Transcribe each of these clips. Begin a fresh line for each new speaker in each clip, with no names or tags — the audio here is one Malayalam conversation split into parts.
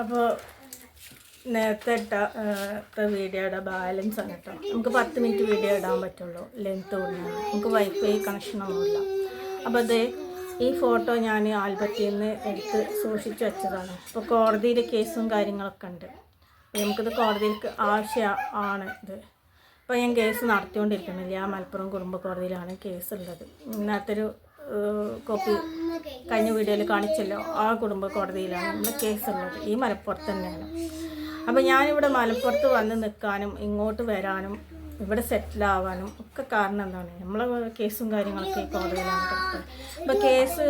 അപ്പോൾ നേരത്തെ ഇട്ട വീഡിയോയുടെ ബാലൻസ് ആണ് കേട്ടോ. നമുക്ക് പത്ത് മിനിറ്റ് വീഡിയോ ഇടാൻ പറ്റുള്ളൂ. ലെങ്ത്ത് കൂടുതലാണ് നമുക്ക് വൈഫൈ കണക്ഷനൊന്നുമില്ല അപ്പോൾ അത് ഈ ഫോട്ടോ ഞാൻ ആൽബത്തിൽ നിന്ന് എടുത്ത് സൂക്ഷിച്ച് വെച്ചതാണ്. ഇപ്പോൾ കോടതിയിലെ കേസും കാര്യങ്ങളൊക്കെ ഉണ്ട്. നമുക്കിത് കോടതിയിലേക്ക് ആവശ്യമാണ് ഇത്. ഇപ്പോൾ ഞാൻ കേസ് നടത്തിക്കൊണ്ടിരിക്കുന്നില്ല. മലപ്പുറം കുടുംബ കോടതിയിലാണ് കേസുള്ളത് ഇന്നത്തെ ഒരു കോപ്പി കഴിഞ്ഞ വീഡിയോയിൽ കാണിച്ചല്ലോ ആ കുടുംബ കോടതിയിലാണ് നമ്മുടെ കേസുള്ളത് ഈ മലപ്പുറത്ത് തന്നെയാണ്. അപ്പോൾ ഞാനിവിടെ മലപ്പുറത്ത് വന്ന് നിൽക്കാനും ഇങ്ങോട്ട് വരാനും ഇവിടെ സെറ്റിലാവാനും ഒക്കെ കാരണം എന്താണ്? നമ്മളെ കേസും കാര്യങ്ങളൊക്കെ കോടതിയിലാണ് കിടക്കുന്നത്. ഇപ്പോൾ കേസ്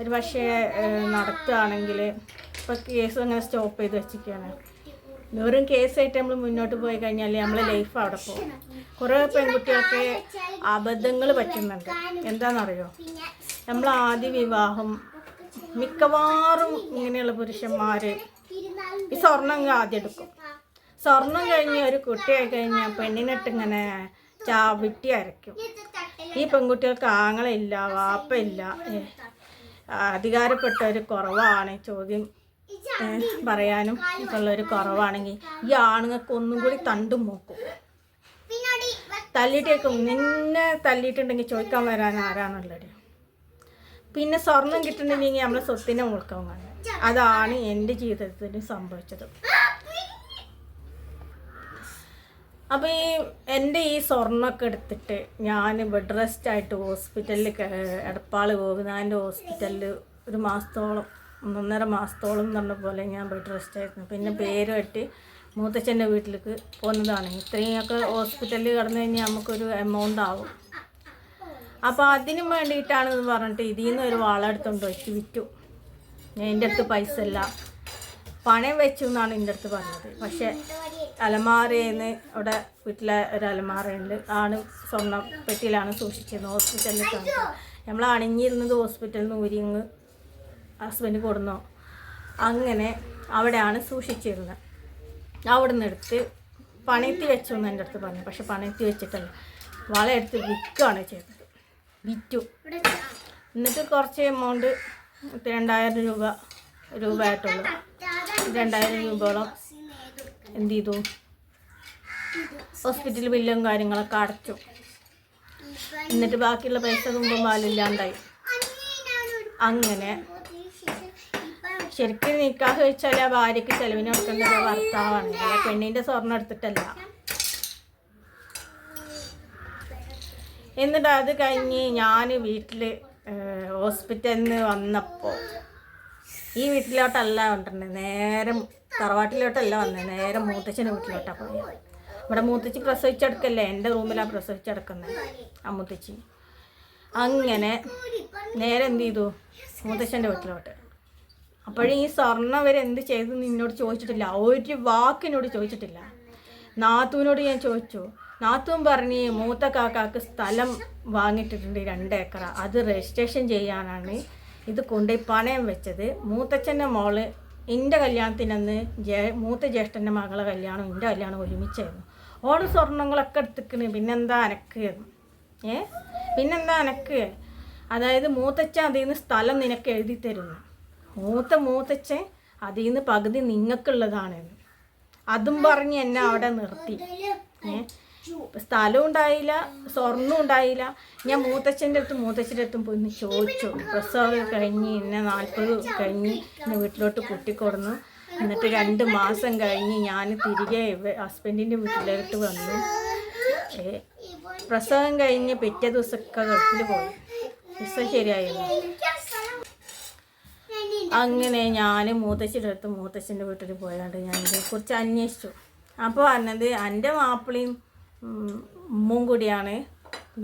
ഒരു പക്ഷേ നടത്തുകയാണെങ്കിൽ ഇപ്പോൾ കേസ് അങ്ങനെ സ്റ്റോപ്പ് ചെയ്ത് വെച്ചിരിക്കുകയാണ്. വെറും കേസായിട്ട് നമ്മൾ മുന്നോട്ട് പോയി കഴിഞ്ഞാൽ നമ്മളെ ലൈഫ് അവിടെ പോകും. കുറേ പെൺകുട്ടികൾക്ക് അബദ്ധങ്ങൾ പറ്റുന്നുണ്ട്. എന്താണെന്നറിയോ? നമ്മൾ ആദ്യ വിവാഹം മിക്കവാറും ഇങ്ങനെയുള്ള പുരുഷന്മാർ ഈ സ്വർണം ആദ്യം എടുക്കും. സ്വർണം കഴിഞ്ഞ് ഒരു കുട്ടിയായി കഴിഞ്ഞാൽ പെണ്ണിനിട്ട് ഇങ്ങനെ ചാവിട്ടി അരയ്ക്കും. ഈ പെൺകുട്ടികൾക്ക് ആങ്ങളില്ല വാപ്പയില്ല അധികാരപ്പെട്ട ഒരു കുറവാണ്. ചോദ്യം പറയാനും ഉള്ളൊരു കുറവാണെങ്കിൽ ഈ ആണുങ്ങൾക്ക് ഒന്നും കൂടി തണ്ടും നോക്കും തല്ലിയിട്ടേക്കും നിന്നെ തല്ലിയിട്ടുണ്ടെങ്കിൽ ചോദിക്കാൻ വരാൻ ആരാന്നുള്ളത് പിന്നെ സ്വർണം കിട്ടുന്നുണ്ടെങ്കിൽ നമ്മളെ സ്വത്തിനെ വേണം അതാണ് എന്റെ ജീവിതത്തിൽ സംഭവിച്ചത്. അപ്പോൾ ഈ എന്റെ ഈ സ്വർണമൊക്കെ എടുത്തിട്ട് ഞാൻ ബെഡ് റെസ്റ്റ് ആയിട്ട് ഹോസ്പിറ്റലിൽ എടപ്പാൾ ഗോപിനാഥന്റെ ഹോസ്പിറ്റലിൽ ഒരു മാസത്തോളം ഒന്നൊന്നര മാസത്തോളം പറഞ്ഞ പോലെ ഞാൻ ബെഡ് റെസ്റ്റ് ആയിരുന്നു. പിന്നെ പേര് കെട്ടി മൂത്തച്ഛന്റെ വീട്ടിലേക്ക് പോകുന്നതാണ് ഇത്രയൊക്കെ ഹോസ്പിറ്റലിൽ കിടന്നു കഴിഞ്ഞാൽ നമുക്കൊരു എമൗണ്ട് ആവും. അപ്പോൾ അതിനും വേണ്ടിയിട്ടാണെന്ന് പറഞ്ഞിട്ട് ഇതിൽ നിന്ന് ഒരു വാളെടുത്തുകൊണ്ട് വെച്ച് വിറ്റു. എന്റെ അടുത്ത് പൈസ ഇല്ല. പണയം വെച്ചു എന്നാണ് എന്റെ അടുത്ത് പറഞ്ഞത്. പക്ഷേ അലമാറയെന്ന് അവിടെ വീട്ടിലെ ഒരു അലമാറയുണ്ട് ആണ് സ്വർണ പെട്ടിയിലാണ് സൂക്ഷിച്ചിരുന്നത്. ഹോസ്പിറ്റലിൽ നമ്മൾ അണിഞ്ഞിരുന്നത് ഹോസ്പിറ്റലിൽ നിന്ന് ഊരിങ്ങ് ഹസ്ബൻഡ് കൊടുന്നോ? അങ്ങനെ അവിടെയാണ് സൂക്ഷിച്ചിരുന്നത്. അവിടെ നിന്ന് എടുത്ത് പണയത്തി വെച്ചു എന്ന് എന്റെ അടുത്ത് പറഞ്ഞു. പക്ഷെ പണയത്തി വെച്ചിട്ടല്ല. വളയെടുത്ത് വിൽക്കുകയാണ് ചെയ്തത്. വിറ്റു. എന്നിട്ട് കുറച്ച് എമൗണ്ട് രണ്ടായിരം രൂപ രൂപ ആയിട്ടുള്ളു രണ്ടായിരം രൂപയോളം എന്ത് ചെയ്തു? ഹോസ്പിറ്റൽ ബില്ലും കാര്യങ്ങളൊക്കെ അടച്ചു. എന്നിട്ട് ബാക്കിയുള്ള പൈസ തുമ്പും പാലില്ലാണ്ടായി അങ്ങനെ ശരിക്കും നിക്കാഹ് വെച്ചാൽ ആ ഭാര്യയ്ക്ക് ചെലവിന് കൊടുക്കേണ്ടത് ഭർത്താവാണ്. പെണ്ണിന്റെ സ്വർണം എടുത്തിട്ടല്ല. എന്നിട്ട് അത് കഴിഞ്ഞ് ഞാൻ വീട്ടിൽ ഹോസ്പിറ്റലിൽ നിന്ന് വന്നപ്പോൾ ഈ വീട്ടിലോട്ടല്ല കൊണ്ടിരുന്നത് നേരെ തറവാട്ടിലോട്ടല്ല വന്നത് നേരെ മൂത്തച്ഛന്റെ വീട്ടിലോട്ടാണ് പോയത് ഇവിടെ മൂത്തച്ഛി പ്രസവിച്ചെടുക്കല്ലേ? എന്റെ റൂമിലാണ് പ്രസവിച്ചെടുക്കുന്നത് ആ മൂത്തച്ഛി അങ്ങനെ നേരെ എന്ത് ചെയ്തു? മൂത്തച്ഛന്റെ വീട്ടിലോട്ട്. അപ്പോഴും ഈ സ്വർണം അവർ എന്ത് ചെയ്തു നിന്നോട് ചോദിച്ചിട്ടില്ല. ഒരു വാക്കിനോട് ചോദിച്ചിട്ടില്ല. നാത്തുവിനോട് ഞാൻ ചോദിച്ചു. നാത്തുവും പറഞ്ഞ് മൂത്ത കാക്കാക്ക് സ്ഥലം വാങ്ങിയിട്ടിട്ടുണ്ട് രണ്ട് ഏക്കറ. അത് രജിസ്ട്രേഷൻ ചെയ്യാനാണ് ഇത് കൊണ്ടുപോയി പണയം വെച്ചത്. മൂത്തച്ഛന്റെ മോൾ എന്റെ കല്യാണത്തിനന്ന് ജേ മൂത്ത ജ്യേഷ്ഠന്റെ മകളെ കല്യാണം എന്റെ കല്യാണം ഒരുമിച്ചായിരുന്നു. ഓട് സ്വർണങ്ങളൊക്കെ എടുത്തിക്കണ്. പിന്നെന്താ അനക്ക്? ഏ? പിന്നെന്താ അനക്ക്? അതായത് മൂത്തച്ഛൻ അതിൽ നിന്ന് സ്ഥലം നിനക്ക് എഴുതി തരുന്നു. മൂത്ത മൂത്തച്ഛൻ അതിൽ നിന്ന് പകുതി നിങ്ങൾക്കുള്ളതാണ് അതും പറഞ്ഞ് എന്നെ അവിടെ നിർത്തി. സ്ഥലം ഉണ്ടായില്ല സ്വർണം ഉണ്ടായില്ല. ഞാൻ മൂത്തച്ഛന്റെ അടുത്തും മൂത്തച്ഛന്റെ അടുത്തും പോയി ചോദിച്ചു. പ്രസവം കഴിഞ്ഞ് എന്നെ നാൽപ്പത് കഴിഞ്ഞ് എന്നെ വീട്ടിലോട്ട് കുട്ടിക്കൊടുന്നു. എന്നിട്ട് രണ്ട് മാസം കഴിഞ്ഞ് ഞാൻ തിരികെ ഹസ്ബൻഡിന്റെ വീട്ടിലോട്ട് വന്നു. പ്രസവം കഴിഞ്ഞ് പിറ്റേ ദിവസമൊക്കെ ഗൾഫിൽ പോയി. വിസ ശരിയായിരുന്നു അങ്ങനെ ഞാൻ മൂത്തശ്ശിയുടെ അടുത്ത് മൂത്തശ്ശന്റെ വീട്ടിൽ പോയാണ്ട് ഞാൻ ഇതിനെക്കുറിച്ച് അന്വേഷിച്ചു. അപ്പോൾ പറഞ്ഞത് എന്റെ മാപ്പിളയും ഉമ്മും കൂടിയാണ്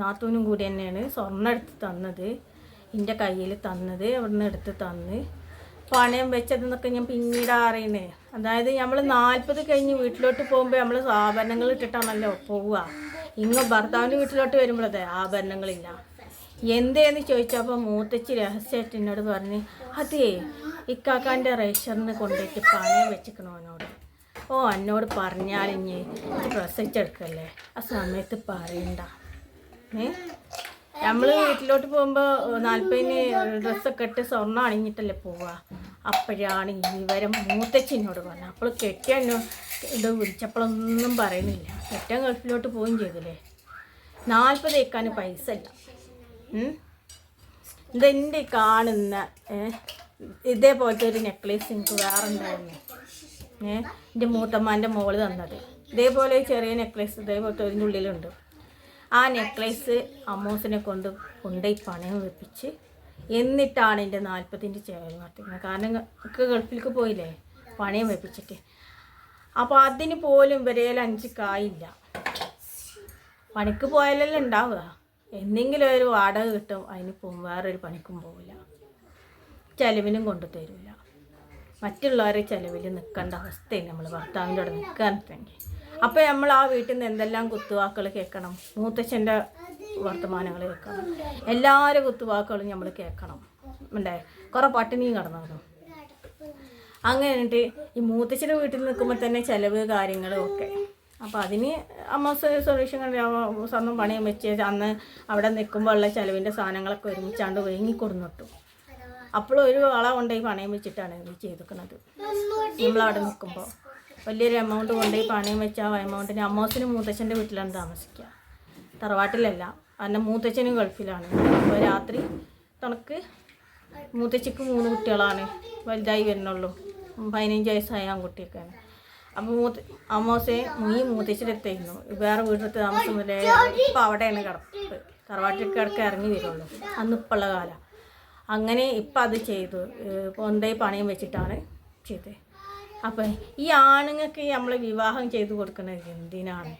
നാത്തൂനും കൂടി തന്നെയാണ് സ്വർണം എടുത്ത് തന്നത് എന്റെ കയ്യിൽ തന്നത് അവിടുന്ന് എടുത്ത് തന്ന്. പണയം വെച്ചതെന്നൊക്കെ ഞാൻ പിന്നീട് അറിയണേ അതായത് നമ്മൾ നാൽപ്പത് കഴിഞ്ഞ് വീട്ടിലോട്ട് പോകുമ്പോൾ നമ്മൾ ആഭരണങ്ങൾ ഇട്ടിട്ടാണല്ലോ പോവുക. ഇങ്ങ് ഭർത്താവിന്റെ വീട്ടിലോട്ട് വരുമ്പോഴത്തെ ആഭരണങ്ങളില്ല. എന്തേന്ന് ചോദിച്ചപ്പോൾ മൂത്തച്ചി രഹസ്യമായിട്ട് എന്നോട് പറഞ്ഞ് അതേ ഇക്കാക്കാന്റെ റേഷറിന് കൊണ്ടുപോയിട്ട് പണയം വെച്ചിക്കണോ എന്നോട് ഓ എന്നോട് പറഞ്ഞാൽ ഇനി പ്രസവിച്ചെടുക്കല്ലേ ആ സമയത്ത് പറയണ്ട. ഏ? നമ്മൾ വീട്ടിലോട്ട് പോകുമ്പോൾ നാൽപ്പതിന് ഡ്രസ്സൊക്കെ ഇട്ട് സ്വർണം അണിഞ്ഞിട്ടല്ലേ പോവുക അപ്പോഴാണ് ഈ വിവരം മൂത്തച്ഛനോട് പറഞ്ഞത്. അപ്പോൾ കെട്ടിയ ഇത് വിളിച്ചപ്പോഴൊന്നും പറയുന്നില്ല. കെട്ടിയ ഗൾഫിലോട്ട് പോവുകയും ചെയ്തില്ലേ? നാൽപ്പത് ഏക്കാൻ പൈസ ഇല്ല. ഇതെന്റെ കാണുന്ന ഏഹ് ഇതേപോലത്തെ ഒരു നെക്ലേസ് എനിക്ക് വേറെ ഉണ്ടായിരുന്നു ഏ എന്റെ മൂത്തമ്മാന്റെ മോൾ തന്നത്. ഇതേപോലെ ചെറിയ നെക്ലേസ് ഇതേപോലത്തെ അതിന്റെ ഉള്ളിലുണ്ട്. ആ നെക്ലേസ് അമ്മൂസിനെ കൊണ്ട് കൊണ്ടുപോയി പണയം വെപ്പിച്ച് എന്നിട്ടാണ് എന്റെ നാൽപ്പത്തിന്റെ ചേവൽ നടത്തിക്കുന്നത് കാരണം ഒക്കെ ഗൾഫിലേക്ക് പോയില്ലേ? പണയം വെപ്പിച്ചിട്ട്. അപ്പോൾ അതിന് പോലും ഇവരേൽ അഞ്ച് കായില്ല പണിക്ക് പോയാലല്ലേ ഉണ്ടാവുക? എന്തെങ്കിലും ഒരു വാടക കിട്ടും അതിന് പോകും വേറൊരു പണിക്കും പോവില്ല. ചിലവിനും കൊണ്ടു തരില്ല മറ്റുള്ളവരെ ചിലവിൽ നിൽക്കേണ്ട അവസ്ഥയിൽ നമ്മൾ ഭർത്താവിന്റെ അവിടെ നിൽക്കാനിട്ടെങ്കിൽ അപ്പോൾ നമ്മൾ ആ വീട്ടിൽ നിന്ന് എന്തെല്ലാം കുത്തുവാക്കുകൾ കേൾക്കണം? മൂത്തച്ഛന്റെ വർത്തമാനങ്ങൾ കേൾക്കണം. എല്ലാവരും കുത്തുവാക്കുകളും നമ്മൾ കേൾക്കണം. ഉണ്ടേ കുറേ പട്ടിണിയും കടന്നു അങ്ങനെ ഈ മൂത്തച്ഛന്റെ വീട്ടിൽ നിൽക്കുമ്പോൾ തന്നെ ചിലവ് കാര്യങ്ങളും ഒക്കെ അപ്പോൾ അതിന് അമ്മ സൊല്യൂഷൻ കണ്ടി സ്വന്തം പണിയും വെച്ച് അന്ന് അവിടെ നിൽക്കുമ്പോൾ ഉള്ള ചിലവിന്റെ സാധനങ്ങളൊക്കെ ഒരുമിച്ചാണ്ട് വേങ്ങി കൊടുന്നിട്ടു. അപ്പോൾ ഒരു വള കൊണ്ടുപോയി പണയം വെച്ചിട്ടാണ് ഇത് ചെയ്തിരിക്കുന്നത് നമ്മളവിടെ നിൽക്കുമ്പോൾ വലിയൊരു എമൗണ്ട് കൊണ്ടുപോയി പണയം വെച്ച ആ എമൗണ്ടിന് അമ്മോസിന് മൂത്തച്ഛന്റെ വീട്ടിലാണ് താമസിക്കുക. തറവാട്ടിലല്ല കാരണം മൂത്തച്ഛനും ഗൾഫിലാണ്. അപ്പോൾ രാത്രി തണക്ക് മൂത്തച്ഛക്ക് മൂന്ന് കുട്ടികളാണ് വലുതായി വരുന്നുള്ളൂ. പതിനഞ്ച് വയസ്സായ ആൺകുട്ടിയൊക്കെയാണ്. അപ്പോൾ മൂത്ത അമ്മോസെ നീ മൂത്തച്ഛനെത്തായിരുന്നു വേറെ വീട്ടിലത്തെ താമസം മുതലേ ഇപ്പം അവിടെയാണ് കിടപ്പ്. തറവാട്ടിൽ കിടക്ക ഇറങ്ങി വരുള്ളൂ. അന്ന് ഇപ്പുള്ള കാലം. അങ്ങനെ ഇപ്പം അത് ചെയ്തു. കൊണ്ടേ പണയം വെച്ചിട്ടാണ് ചെയ്തത് അപ്പം ഈ ആണുങ്ങൾക്ക് നമ്മൾ വിവാഹം ചെയ്തു കൊടുക്കുന്നത് എന്തിനാണ്?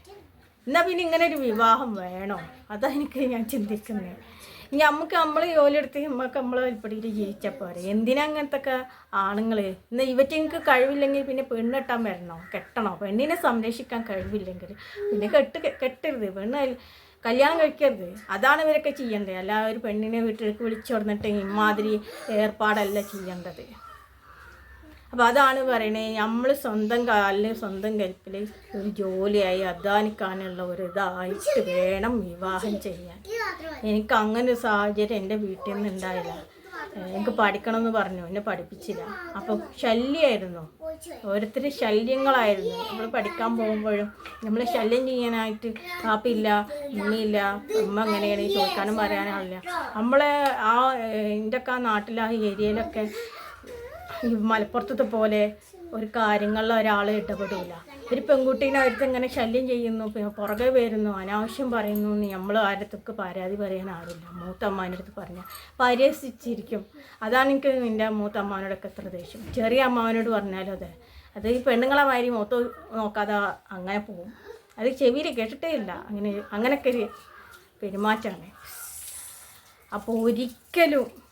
എന്നാൽ പിന്നെ ഇങ്ങനെ ഒരു വിവാഹം വേണോ? അതാണ് എനിക്ക് ഞാൻ ചിന്തിക്കുന്നത്. ഇനി നമുക്ക് നമ്മൾ ജോലിയെടുത്ത് നമുക്ക് നമ്മൾ ഉൾപ്പെടിയിട്ട് ജീവിച്ചാൽ പോരെ. എന്തിനാ അങ്ങനത്തെ ഒക്കെ ആണുങ്ങൾ ഇന്ന് ഇവറ്റങ്ങൾക്ക് കഴിവില്ലെങ്കിൽ പിന്നെ പെണ്ണെട്ടാൻ വരണോ? കെട്ടണോ? പെണ്ണിനെ സംരക്ഷിക്കാൻ കഴിവില്ലെങ്കിൽ. പിന്നെ കെട്ട് കെട്ടരുത്. പെണ്ണ് കല്യാണം കഴിക്കരുത്. അതാണ് ഇവരൊക്കെ ചെയ്യേണ്ടത്. അല്ല ഒരു പെണ്ണിനെ വീട്ടിലേക്ക് വിളിച്ചു കൊടുത്തിട്ട് ഇമാതിരി ഏർപ്പാടല്ല ചെയ്യേണ്ടത്. അപ്പോൾ അതാണ് പറയണത് നമ്മൾ സ്വന്തം കാലിൽ സ്വന്തം കരുപ്പിൽ ഒരു ജോലിയായി അധ്വാനിക്കാനുള്ള ഒരു ഇതായിട്ട് വേണം വിവാഹം ചെയ്യാൻ. എനിക്ക് അങ്ങനെ ഒരു സാഹചര്യം എന്റെ വീട്ടിൽ നിന്ന് ഉണ്ടായില്ല. എനിക്ക് പഠിക്കണം എന്ന് പറഞ്ഞു എന്നെ പഠിപ്പിച്ചില്ല. അപ്പോൾ ശല്യമായിരുന്നു ഓരോരുത്തർ ശല്യങ്ങളായിരുന്നു. നമ്മൾ പഠിക്കാൻ പോകുമ്പോഴും നമ്മൾ ശല്യം ചെയ്യാനായിട്ട് പാപ്പില്ല ഉമ്മയില്ല ഉമ്മ എങ്ങനെയാണ് ചോദിക്കാനും പറയാനാവില്ല നമ്മളെ ആ എന്റെ ഒക്കെ ആ നാട്ടിൽ ആ ഏരിയയിലൊക്കെ മലപ്പുറത്തത്തെ പോലെ ഒരു കാര്യങ്ങളിൽ ഒരാൾ ഇടപെടില്ല. ഒരു പെൺകുട്ടീനെ അടുത്ത് ഇങ്ങനെ ശല്യം ചെയ്യുന്നു പിന്നെ പുറകെ വരുന്നു അനാവശ്യം പറയുന്നു എന്ന് നമ്മൾ ആരത്തൊക്കെ പരാതി പറയാൻ ആരില്ല മൂത്തമ്മാന്റെ അടുത്ത് പറഞ്ഞാൽ പരിഹസിച്ചിരിക്കും അതാണ് എനിക്ക് നിന്റെ മൂത്തമ്മാനോടൊക്കെ എത്ര ദേഷ്യം. ചെറിയ അമ്മാവനോട് പറഞ്ഞാലും അതെ. അത് ഈ പെണ്ണുങ്ങളെ മാതിരി മൊത്തം നോക്കാതെ അങ്ങനെ പോകും അത് ചെവിയിൽ കേട്ടിട്ടേ ഇല്ല. അങ്ങനെ അങ്ങനെയൊക്കെ ഒരു പെരുമാറ്റമാണ്. അപ്പോൾ ഒരിക്കലും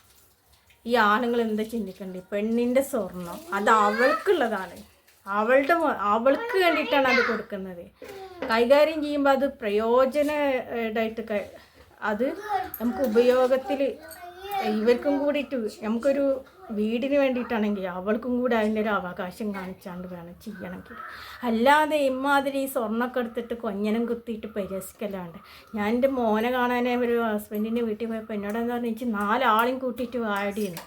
ഈ ആണുങ്ങൾ എന്താ ചിന്തിക്കണ്ടേ? പെണ്ണിന്റെ സ്വർണം. അത് അവൾക്കുള്ളതാണ്. അവളുടെ അവൾക്ക് വേണ്ടിയിട്ടാണ് അത് കൊടുക്കുന്നത്. കൈകാര്യം ചെയ്യുമ്പോൾ അത് പ്രയോജനമായിട്ട് അത് നമുക്ക് ഉപയോഗത്തിൽ ഇവർക്കും കൂടിയിട്ട് നമുക്കൊരു വീടിന് വേണ്ടിയിട്ടാണെങ്കിൽ അവൾക്കും കൂടി അതിന്റെ ഒരു അവകാശം കാണിച്ചാണ്ട് വേണം ചെയ്യണമെങ്കിൽ. അല്ലാതെ ഇമാതിരി ഈ സ്വർണമൊക്കെ എടുത്തിട്ട് കൊഞ്ഞനം കുത്തിയിട്ട് പരിഹസിക്കല്ലാണ്ട്. ഞാൻ എന്റെ മോനെ കാണാനേ ഒരു ഹസ്ബൻഡിന്റെ വീട്ടിൽ പോയപ്പോൾ എന്നോട് എന്താ പറഞ്ഞാൽ വെച്ചാൽ നാലാളും കൂട്ടിയിട്ട് വാടിയെന്ന്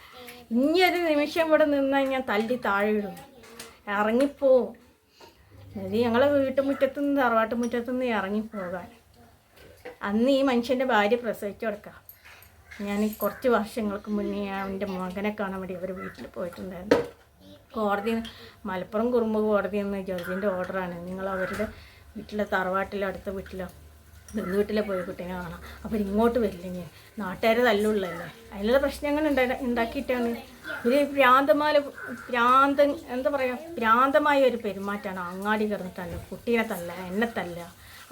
ഇനി ഒരു നിമിഷം ഇവിടെ നിന്നാൽ ഞാൻ തല്ലി താഴെ ഇടും. ഇറങ്ങിപ്പോവും അത് ഞങ്ങളെ വീട്ടുമുറ്റത്തുനിന്ന് തറവാട്ടുമുറ്റത്തുനിന്ന് തറവാട്ട് മുറ്റത്തു നിന്ന് ഇറങ്ങിപ്പോകാൻ. അന്ന് ഈ മനുഷ്യന്റെ ഭാര്യ പ്രസവിച്ചു കൊടുക്കാം ഞാൻ കുറച്ച് വർഷങ്ങൾക്ക് മുന്നേ ഞാൻ എന്റെ മകനെ കാണാൻ വേണ്ടി അവർ വീട്ടിൽ പോയിട്ടുണ്ടായിരുന്നു. കോടതി മലപ്പുറം കുറുമ്പ് കോടതി എന്ന് ജഡ്ജിന്റെ ഓർഡറാണ്. നിങ്ങൾ അവരുടെ വീട്ടിലെ തറവാട്ടിലോ അടുത്ത വീട്ടിലോ ബന്ധു വീട്ടിലെ പോയി കുട്ടീനെ കാണാം. അപ്പോൾ ഇങ്ങോട്ട് വരില്ലെങ്കിൽ നാട്ടുകാരെ തല്ലുള്ളല്ലേ? അതിനുള്ള പ്രശ്നങ്ങൾ ഉണ്ടാ ഉണ്ടാക്കിയിട്ടാണ്. ഒരു ഭ്രാന്തമാല ഭ്രാന്ത എന്താ പറയുക പ്രാന്തമായ ഒരു പെരുമാറ്റമാണ്. അങ്ങാടി കിടന്നിട്ടല്ല കുട്ടീനെ തല്ല എന്നെ തല്ല.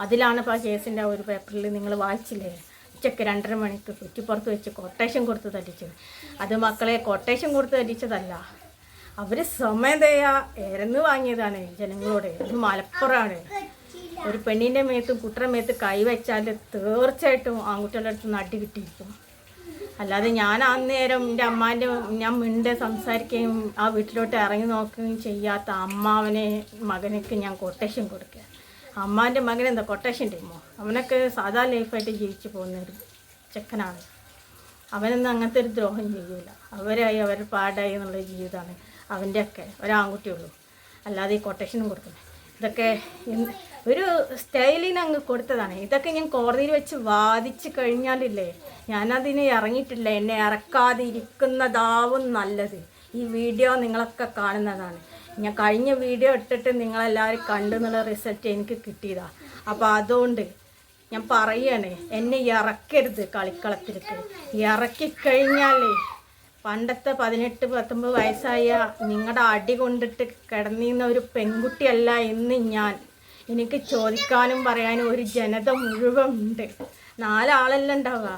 അതിലാണ് ഇപ്പോൾ ആ കേസിന്റെ ഒരു പേപ്പറിൽ നിങ്ങൾ വായിച്ചില്ലേ? ഉച്ചയ്ക്ക് രണ്ടര മണിക്ക് കുറ്റിപ്പുറത്ത് വെച്ച് കൊട്ടേഷൻ കൊടുത്ത് തല്ലിച്ചത് അത് മക്കളെ കൊട്ടേഷൻ കൊടുത്ത് തല്ലിച്ചതല്ല അവർ സ്വമേധയാ എരന്ന് വാങ്ങിയതാണ് ജനങ്ങളോട്. ഇത് മലപ്പുറമാണ്. ഒരു പെണ്ണിന്റെ മേത്തും കുട്ടറെ മേത്ത് കൈവച്ചാൽ തീർച്ചയായിട്ടും ആൺകുട്ടികളുടെ അടുത്ത് നടി കിട്ടിയിരിക്കും. അല്ലാതെ ഞാൻ അന്നേരം എന്റെ അമ്മാന്റെ ഞാൻ മിണ്ട് സംസാരിക്കുകയും ആ വീട്ടിലോട്ട് ഇറങ്ങി നോക്കുകയും ചെയ്യാത്ത അമ്മാവനെ മകനൊക്കെ ഞാൻ കൊട്ടേഷൻ കൊടുക്കുക. അമ്മാന്റെ മകൻ എന്താ കൊട്ടേഷൻ ടീമോ അവനൊക്കെ സാധാ ലൈഫായിട്ട് ജീവിച്ചു പോകുന്ന ഒരു ചെക്കനാണ്. അവനൊന്നും അങ്ങനത്തെ ഒരു ദ്രോഹം ചെയ്യൂല. അവരായി അവർ പാടായി എന്നുള്ള ജീവിതമാണ് അവന്റെയൊക്കെ ഒരാൺകുട്ടിയുള്ളൂ. അല്ലാതെ ഈ കൊട്ടേഷനും കൊടുക്കുന്നത് ഇതൊക്കെ ഒരു സ്റ്റൈലിന് അങ്ങ് കൊടുത്തതാണ്. ഇതൊക്കെ ഞാൻ കോടതിയിൽ വെച്ച് വാദിച്ച് കഴിഞ്ഞാലില്ലേ ഞാനതിന് ഇറങ്ങിയിട്ടില്ല. എന്നെ ഇറക്കാതിരിക്കുന്നതാവും നല്ലത്. ഈ വീഡിയോ നിങ്ങളൊക്കെ കാണുന്നതാണ്. ഞാൻ കഴിഞ്ഞ വീഡിയോ ഇട്ടിട്ട് നിങ്ങളെല്ലാവരും കണ്ടു എന്നുള്ള റിസൾട്ട് എനിക്ക് കിട്ടിയതാണ് അപ്പോൾ അതുകൊണ്ട് ഞാൻ പറയണേ എന്നെ ഇറക്കരുത് കളിക്കളത്തിലേക്ക്. ഇറക്കിക്കഴിഞ്ഞാലേ പണ്ടത്തെ പതിനെട്ട് പത്തൊമ്പത് വയസ്സായ നിങ്ങളുടെ അടി കൊണ്ടിട്ട് കിടന്നിരുന്ന ഒരു പെൺകുട്ടിയല്ല ഇന്ന് ഞാൻ. എനിക്ക് ചോദിക്കാനും പറയാനും ഒരു ജനത മുഴുവൻ ഉണ്ട്. നാലാളല്ല ഉണ്ടാവുക?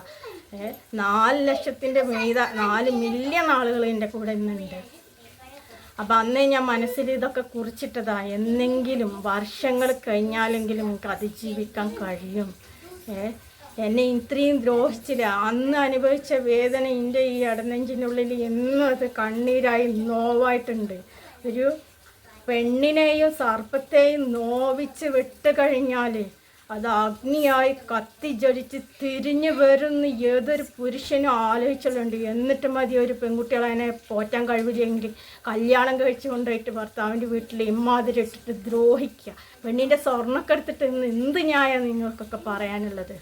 നാല് ലക്ഷത്തിന്റെ മീത നാല് മില്യൺ ആളുകൾ എന്റെ കൂടെ ഇന്നുണ്ട്. അപ്പം അന്നേ ഞാൻ മനസ്സിൽ ഇതൊക്കെ കുറിച്ചിട്ടതാ. എന്നെങ്കിലും വർഷങ്ങൾ കഴിഞ്ഞാലെങ്കിലും നമുക്ക് അതിജീവിക്കാൻ കഴിയും. ഏ? എന്നെ ഇത്രയും ദ്രോഹിച്ചില്ല. അന്ന് അനുഭവിച്ച വേദന എന്റെ ഈ ഇടനെഞ്ചിനുള്ളിൽ എന്നും അത് കണ്ണീരായി നോവായിട്ടുണ്ട്. ഒരു പെണ്ണിനെയും സർപ്പത്തെയും നോവിച്ച് വിട്ട് കഴിഞ്ഞാൽ അത് അഗ്നിയായി കത്തിജ്വലിച്ച് തിരിഞ്ഞു വരുന്ന ഏതൊരു പുരുഷനും ആലോചിച്ചിട്ടുണ്ട് എന്നിട്ട് മതി ഒരു പെൺകുട്ടികളെ അതിനെ പോറ്റാൻ കഴിവില്ലെങ്കിൽ കല്യാണം കഴിച്ചു കൊണ്ടുപോയിട്ട് ഭർത്താവിന്റെ വീട്ടിൽ ഇമ്മാതിരി ഇട്ടിട്ട് ദ്രോഹിക്കുക. പെണ്ണിന്റെ സ്വർണമൊക്കെ എടുത്തിട്ട് ഇന്ന് എന്ത് ന്യായം നിങ്ങൾക്കൊക്കെ പറയാനുള്ളത്?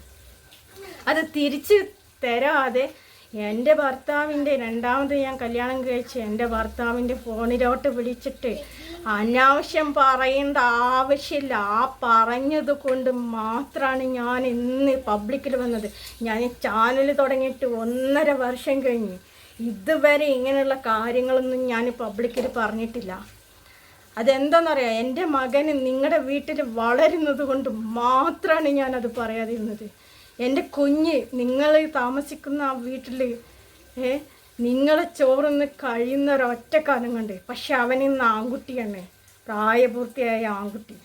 അത് തിരിച്ച് തരാതെ എന്റെ ഭർത്താവിന്റെ രണ്ടാമത് ഞാൻ കല്യാണം കഴിച്ച് എന്റെ ഭർത്താവിന്റെ ഫോണിലോട്ട് വിളിച്ചിട്ട് അനാവശ്യം പറയേണ്ട ആവശ്യമില്ല. ആ പറഞ്ഞത് കൊണ്ട് മാത്രമാണ് ഞാൻ ഇന്ന് പബ്ലിക്കിൽ വന്നത്. ഞാൻ ചാനൽ തുടങ്ങിയിട്ട് ഒന്നര വർഷം കഴിഞ്ഞ് ഇതുവരെ ഇങ്ങനെയുള്ള കാര്യങ്ങളൊന്നും ഞാൻ പബ്ലിക്കിൽ പറഞ്ഞിട്ടില്ല. അതെന്താണെന്നറിയാം എന്റെ മകന് നിങ്ങളുടെ വീട്ടിൽ വളരുന്നത് കൊണ്ട് മാത്രമാണ് ഞാനത് പറയാതിരുന്നത്. എന്റെ കുഞ്ഞ് നിങ്ങൾ താമസിക്കുന്ന ആ വീട്ടിൽ ഏ നിങ്ങളെ ചോറൊന്ന് കഴിയുന്ന ഒരൊറ്റ കാലം കണ്ട്. പക്ഷെ അവൻ ഇന്ന് ആൺകുട്ടിയാണ് പ്രായപൂർത്തിയായ ആൺകുട്ടി.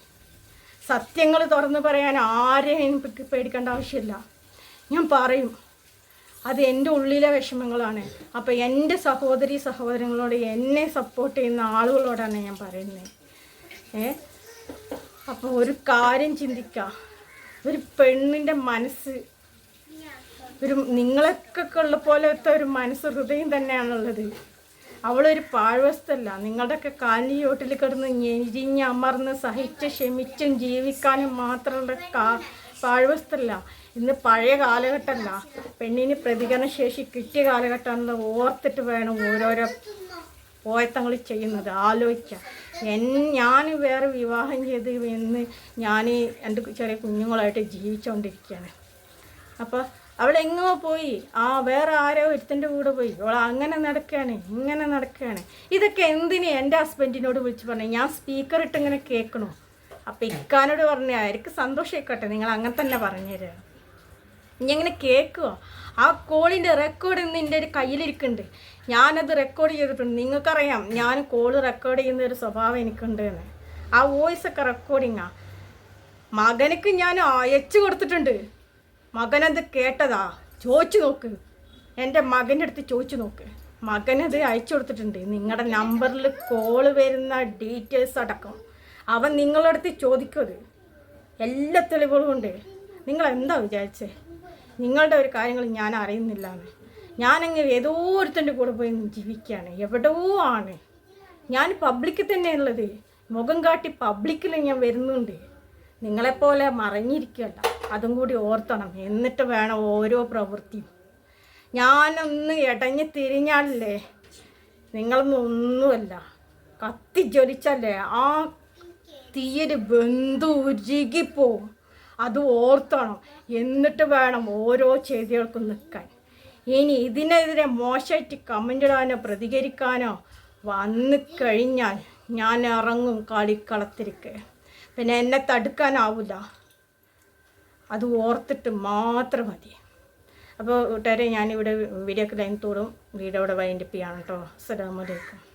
സത്യങ്ങൾ തുറന്നു പറയാൻ ആരെയും പേടിക്കേണ്ട ആവശ്യമില്ല. ഞാൻ പറയും അത് എന്റെ ഉള്ളിലെ വിഷമങ്ങളാണ്. അപ്പോൾ എന്റെ സഹോദരി സഹോദരങ്ങളോട് എന്നെ സപ്പോർട്ട് ചെയ്യുന്ന ആളുകളോടാണ് ഞാൻ പറയുന്നത്. ഏ അപ്പോൾ ഒരു കാര്യം ചിന്തിക്കുക ഒരു പെണ്ണിന്റെ മനസ്സ് ഒരു നിങ്ങളൊക്കെ ഉള്ള പോലത്തെ ഒരു മനസ്സ് ഹൃദയം തന്നെയാണുള്ളത്. അവളൊരു പാഴ്വസ്തല്ല നിങ്ങളുടെയൊക്കെ കാലി ചോട്ടിൽ കിടന്ന് ഞെരിഞ്ഞ് അമർന്ന് സഹിച്ച് ക്ഷമിച്ചും ജീവിക്കാനും മാത്രമുള്ള കാ പാഴ്വസ്തല്ല ഇന്ന് പഴയ കാലഘട്ടമല്ല പെണ്ണിന് പ്രതികരണശേഷി കിട്ടിയ കാലഘട്ടമാണെന്ന് ഓർത്തിട്ട് വേണം ഓരോരോ പോയത്തങ്ങൾ ചെയ്യുന്നത്. ആലോചിക്കുക. എൻ ഞാൻ വേറെ വിവാഹം ചെയ്ത് എന്ന് ഞാൻ എന്റെ ചെറിയ കുഞ്ഞുങ്ങളായിട്ട് ജീവിച്ചുകൊണ്ടിരിക്കുകയാണ് അപ്പോൾ അവൾ എങ്ങോ പോയി. ആ വേറെ ആരോ ഒരുത്തന്റെ കൂടെ പോയി. അവൾ അങ്ങനെ നടക്കുകയാണ് ഇങ്ങനെ നടക്കുകയാണ്. ഇതൊക്കെ എന്തിന് എന്റെ ഹസ്ബൻഡിനോട് വിളിച്ച് പറഞ്ഞു ഞാൻ സ്പീക്കർ ഇട്ട് ഇങ്ങനെ കേൾക്കണോ? അപ്പം ഇക്കാനോട് പറഞ്ഞു ആയിരിക്കും സന്തോഷമായിക്കോട്ടെ നിങ്ങൾ അങ്ങനെ തന്നെ പറഞ്ഞുതരാം ഇനി അങ്ങനെ കേൾക്കുക ആ കോളിന്റെ റെക്കോർഡ് ഇന്ന് എന്റെ ഒരു കയ്യിലിരിക്കുന്നുണ്ട്. ഞാനത് റെക്കോർഡ് ചെയ്തിട്ടുണ്ട്. നിങ്ങൾക്കറിയാം ഞാൻ കോൾ റെക്കോർഡ് ചെയ്യുന്ന ഒരു സ്വഭാവം എനിക്കുണ്ട് എന്ന് ആ വോയിസ് ഒക്കെ റെക്കോർഡിങ്ങാ മകനക്ക് ഞാൻ അയച്ചു കൊടുത്തിട്ടുണ്ട്. മകനത് കേട്ടതാ? ചോദിച്ചു നോക്ക്. എന്റെ മകന്റെ അടുത്ത് ചോദിച്ചു നോക്ക്. മകനത് അയച്ചു കൊടുത്തിട്ടുണ്ട്. നിങ്ങളുടെ നമ്പറിൽ കോൾ വരുന്ന ഡീറ്റെയിൽസ് അടക്കം. അവൻ നിങ്ങളടുത്ത് ചോദിക്കരുത് എല്ലാ തെളിവുകളും ഉണ്ട്. നിങ്ങൾ എന്താ വിചാരിച്ചേ? നിങ്ങളുടെ ഒരു കാര്യങ്ങൾ ഞാൻ അറിയുന്നില്ല എന്ന് ഞാനങ്ങ് ഏതോ ഒരുത്തന്റെ കൂടെ പോയി ജീവിക്കുകയാണ്. എവിടെയോ ആണ്. ഞാൻ പബ്ലിക്കിൽ തന്നെയുള്ളത് മുഖം കാട്ടി പബ്ലിക്കിൽ ഞാൻ വരുന്നുണ്ട്. നിങ്ങളെപ്പോലെ മറഞ്ഞിരിക്കുകയല്ല അതും കൂടി ഓർത്തണം. എന്നിട്ട് വേണം ഓരോ പ്രവൃത്തിയും. ഞാനൊന്ന് ഇടഞ്ഞ് തിരിഞ്ഞാലല്ലേ? നിങ്ങളൊന്നും ഒന്നുമല്ല. കത്തി ജ്വലിച്ചല്ലേ ആ തീയൊരു ബന്ധു ഉരുകിപ്പോവും അത് ഓർത്തണം. എന്നിട്ട് വേണം ഓരോ ചെയ്തികൾക്കും നിൽക്കാൻ. ഇനി ഇതിനെതിരെ മോശമായിട്ട് കമന്റ് ഇടാനോ പ്രതികരിക്കാനോ വന്നു കഴിഞ്ഞാൽ ഞാൻ ഇറങ്ങും കളിക്കളത്തിരിക്ക് പിന്നെ എന്നെ തടുക്കാനാവില്ല അത് ഓർത്തിട്ട് മാത്രം മതി. അപ്പോൾ കൂട്ടുകാരെ ഞാനിവിടെ വീഡിയോ ഒക്കെ ലൈൻ തോറും വീഡിയോ ഇവിടെ വൈൻഡപ്പ് ചെയ്യാണ് കേട്ടോ. അസ്സലാമലൈക്കും